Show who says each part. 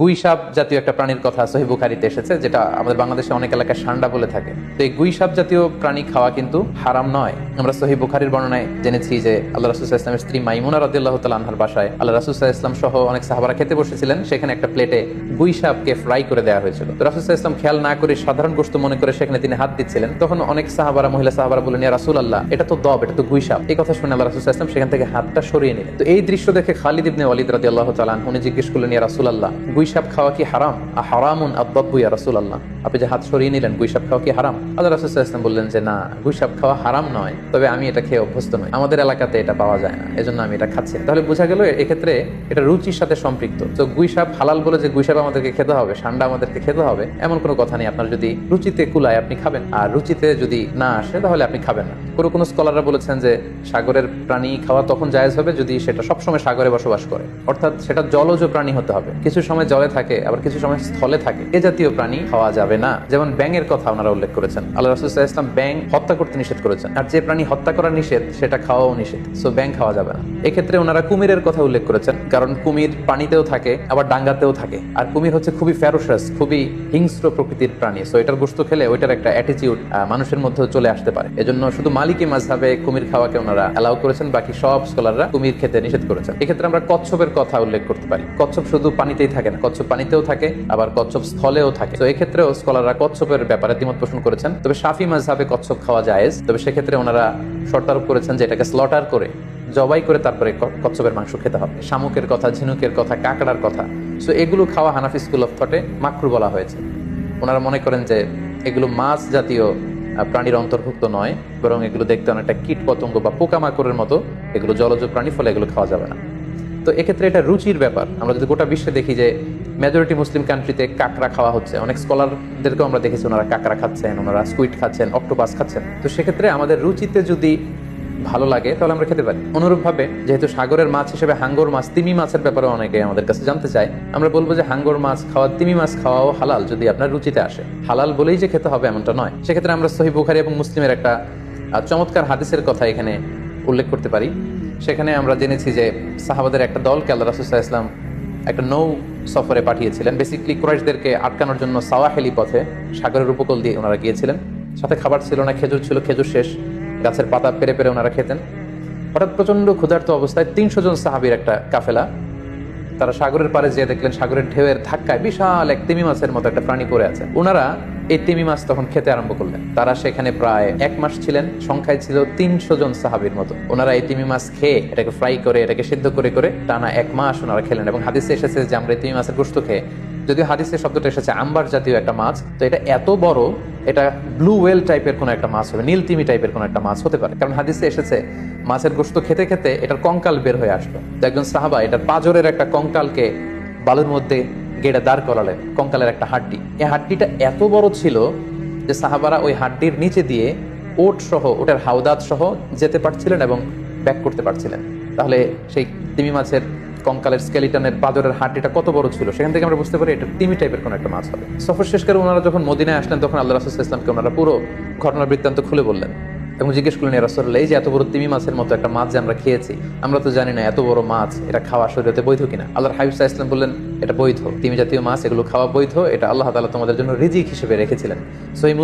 Speaker 1: গুই সাপ জাতীয় একটা প্রাণীর কথা সহি বুখারিতে এসেছে, যেটা আমাদের বাংলাদেশে অনেক এলাকায় সান্ডা বলে থাকে। তো এই গুই সাপ জাতীয় প্রাণী খাওয়া কিন্তু হারাম নয়। আমরা সহি বুখারির বর্ণনায় জেনেছি যে আল্লাহ রাসুল্লাহ ইসলামের স্ত্রী মাইমুনা রদিল্লাহ তালাহার বাসায় আল্লাহ রাসুল্লাহ ইসলাম সহ অনেক সাহাবারা খেতে বসেছিলেন। সেখানে একটা প্লেটে গুই সাপকে ফ্রাই করে দেওয়া হয়েছিল। তো রাসুল্লাহ ইসলাম খেয়াল না করে সাধারণ গোস্ত মনে করে সেখানে তিনি হাত দিচ্ছিলেন। তখন অনেক সাহাবারা, মহিলা সাহাবারা বলেন রাসুল আল্লাহ এটা তো দব, এটা তো গুইসাপ। এই কথা শুনে আল্লাহ রাসুল্লাহ ইসলাম সেখান থেকে হাতটা সরিয়ে নিলেন। তো এই দৃশ্য দেখে খালিদ ইবনে ওয়ালিদ রাদি আল্লাহ তালান উনি জিজ্ঞেস করলেন রাসুল আল্লাহ গুই সাপ খাওয়া কি হারাম? হারামুন আব্বাব্বু ইয়া রাসুল আল্লাহ আপনি যে হাত সরিয়ে নিলেন গুই সাপ খাওয়া কি হারাম? আল্লাহ রাসুল ইসলাম বললেন যে, না গুই সাপ খাওয়া হারাম নয়, তবে আমি এটা খেয়ে অভ্যস্ত নই। আমাদের এলাকাতে এটা পাওয়া যায় না, এজন্য আমি এটা খাচ্ছি তাহলে বোঝা গেল এক্ষেত্রে এটা রুচির সাথে সম্পৃক্ত। তো গুই সাপ হালাল বলে যে গুই সাপ আমাদেরকে খেতে হবে, সান্ডা আমাদেরকে খেতে হবে, এমন কোনো কথা নেই। আপনার যদি রুচিতে কুলায় আপনি খাবেন, আর রুচিতে যদি না আসে, তাহলে আপনি খাবেন না। কোনো কোনো স্কলাররা বলেছেন যে, সাগরের প্রাণী খাওয়া তখন জায়েজ হবে যদি সেটা সবসময় সাগরে বসবাস করে। অর্থাৎ সেটা জলজ প্রাণী হতে হবে। কিছু সময় জলে থাকে, আবার কিছু সময় স্থলে থাকে। এ জাতীয় প্রাণী খাওয়া যাবে না। যেমন ব্যাঙের কথা ওনারা উল্লেখ করেছেন। আল্লাহ রসুল্লাহ ইসলাম ব্যাং হত্যা করতে নিষেধ করেছেন। আর যে প্রাণী হত্যা করা নিষেধ, সেটা খাওয়াও নিষেধ। সো ব্যাং খাওয়া যাবে না। এক্ষেত্রে ওনারা কুমিরের কথা উল্লেখ করেছেন। কারণ কুমির পানিতেও থাকে, আবার ডাঙ্গাতেও থাকে। আর কুমির হচ্ছে খুবই ফ্যারোসাস খুবই হিংস্র প্রকৃতির প্রাণী। সো এটার গোস্ত খেলে ওইটার একটা অ্যাটিটিউড মানুষের মধ্যেও চলে আসতে পারে। এজন্য শুধু মালিকি মাঝহাবে কুমির খাওয়াকে ওনারা অ্যালাউ করেছেন, বাকি সব স্কলাররা কুমির খেতে নিষেধ করেছেন। এক্ষেত্রে আমরা কচ্ছপের কথা উল্লেখ করতে পারি। কচ্ছপ শুধু পানিতেই থাকে না কচ্ছপ পানিতেও থাকে, আবার কচ্ছপ স্থলেও থাকে। তো এক্ষেত্রেও স্কলাররা কচ্ছপের ব্যাপারে দ্বিমত পোষণ করেছেন। তবে শাফি মাঝহাবে কচ্ছপ খাওয়া জায়েজ। তবে সেক্ষেত্রে ওনারা শর্তারোপ করেছেন যে এটাকে স্লটার করে, জবাই করে তারপরে কচ্ছপের মাংস খেতে হবে। শামুকের কথা, ঝিনুকের কথা, কাঁকড়ার কথা। সো এগুলো খাওয়া হানাফি স্কুল অফ থটে মাকরু বলা হয়েছে। ওনারা মনে করেন যে এগুলো মাছ জাতীয় প্রাণীর অন্তর্ভুক্ত নয়, বরং এগুলো দেখতে অনেকটা কীট পতঙ্গ বা পোকামাকড়ের মতো। এগুলো জলজ প্রাণী ফলে এগুলো খাওয়া যাবে না। তো এক্ষেত্রে এটা রুচির ব্যাপার। আমরা যদি গোটা বিশ্বে দেখি যে মেজরিটি মুসলিম কান্ট্রিতে কাঁকড়া খাওয়া হচ্ছে, অনেক স্কলারদেরকেও আমরা দেখেছি ওনারা কাঁকড়া খাচ্ছেন, ওনারা স্কুইড খাচ্ছেন অক্টোপাস খাচ্ছেন। তো সেক্ষেত্রে আমাদের রুচিতে যদি ভালো লাগে, তাহলে আমরা খেতে পারি। অনুরূপভাবে যেহেতু সাগরের মাছ হিসেবে হাঙ্গর মাছ, তিমি মাছের ব্যাপারে অনেকে আমাদের কাছে জানতে চায়, আমরা বলব যে হাঙ্গর মাছ খাওয়া, তিমি মাছ খাওয়াও হালাল যদি আপনার রুচিতে আসে। হালাল বলেই যে খেতে হবে এমনটা নয়। সেক্ষেত্রে আমরা সহি বুখারি এবং মুসলিমের একটা চমৎকার হাদিসের কথা এখানে উল্লেখ করতে পারি। সেখানে আমরা জেনেছি যে সাহাবাদের একটা দলকে আল্লাহ রাসুল্লাহ ইসলাম একটা নৌ সফরে পাঠিয়েছিলেন। বেসিকলি কুরাইশদেরকে আটকানোর জন্য সাওয়াহেলি পথে সাগরের উপকূল দিয়ে ওনারা গিয়েছিলেন। সাথে খাবার ছিল না, খেজুর ছিল, খেজুর শেষ। গাছের পাতা পেরে পেরে ওনারা খেতেন। হঠাৎ প্রচণ্ড ক্ষুধার্ত অবস্থায় তিনশো জন সাহাবির একটা কাফেলা, তারা সাগরের পারে যেয়ে দেখলেন সাগরের ঢেউয়ের ধাক্কায় বিশাল এক তিমি মাছের মতো একটা প্রাণী পড়ে আছে। ওনারা এই তিমি মাছ তখন খেতে আরম্ভ করলেন। তারা সেখানে প্রায় এক মাস ছিলেন। সংখ্যায় ছিল তিনশো জন সাহাবির মতো। ওনারা এই তিমি মাছ খেয়ে এটাকে ফ্রাই করে, এটাকে সিদ্ধ করে করে টানা এক মাস ওনারা খেলেন এবং হাদিসে এসেছে যে আমরা এই তিমি মাছের গোস্ত খেয়ে, যদিও হাদিসের শব্দটা এসেছে আম্বার জাতীয় একটা মাছ, তো এটা এত বড়, এটা ব্লু ওয়েল টাইপের কোনো একটা মাছ হবে, নীল তিমি টাইপের কোনো একটা মাছ হতে পারে। কারণ হাদিসে এসেছে, মাছের গোস্ত খেতে খেতে এটার কঙ্কাল বের হয়ে আসলো। তো একজন সাহাবা এটার পাজরের একটা কঙ্কালকে বালুর মধ্যে গেড়ে দাঁড় করালেন কঙ্কালের একটা হাড্ডি। এই হাড্ডিটা এত বড় ছিল যে সাহাবারা ওই হাড্ডির নিচে দিয়ে ওট সহ, ওটার হাওদাত সহ যেতে পারছিলেন এবং ব্যাক করতে পারছিলেন। তাহলে সেই তিমি মাছের কঙ্কালের স্কেলিটনের পাদরের হাড্ডিটা কত বড় ছিল? সেখান থেকে আমরা বুঝতে পারি এটা তিমি টাইপের কোনো একটা মাছ হবে। সফর শেষ করে ওনারা যখন মদিনায় আসলেন, তখন আল্লাহ রাসুল ইসলামকে ওনারা পুরো ঘটনার বৃত্তান্ত খুলে বললেন। এবং জিজ্ঞেস করলেন রাসুল্লাহ এই যে এত বড় তিমি মাছের মতো একটা মাছ যে আমরা খেয়েছি, আমরা তো জানি না এত বড় মাছ, এটা খাওয়া শরীরতে বৈধ কিনা? আল্লাহর হাইফ সাহা ইসলাম বললেন, এটা বৈধ। তিমি জাতীয় মাছ, এগুলো খাওয়া বৈধ। এটা আল্লাহ তালা তোমাদের জন্য রিজিক হিসেবে রেখেছিলেন। সো এই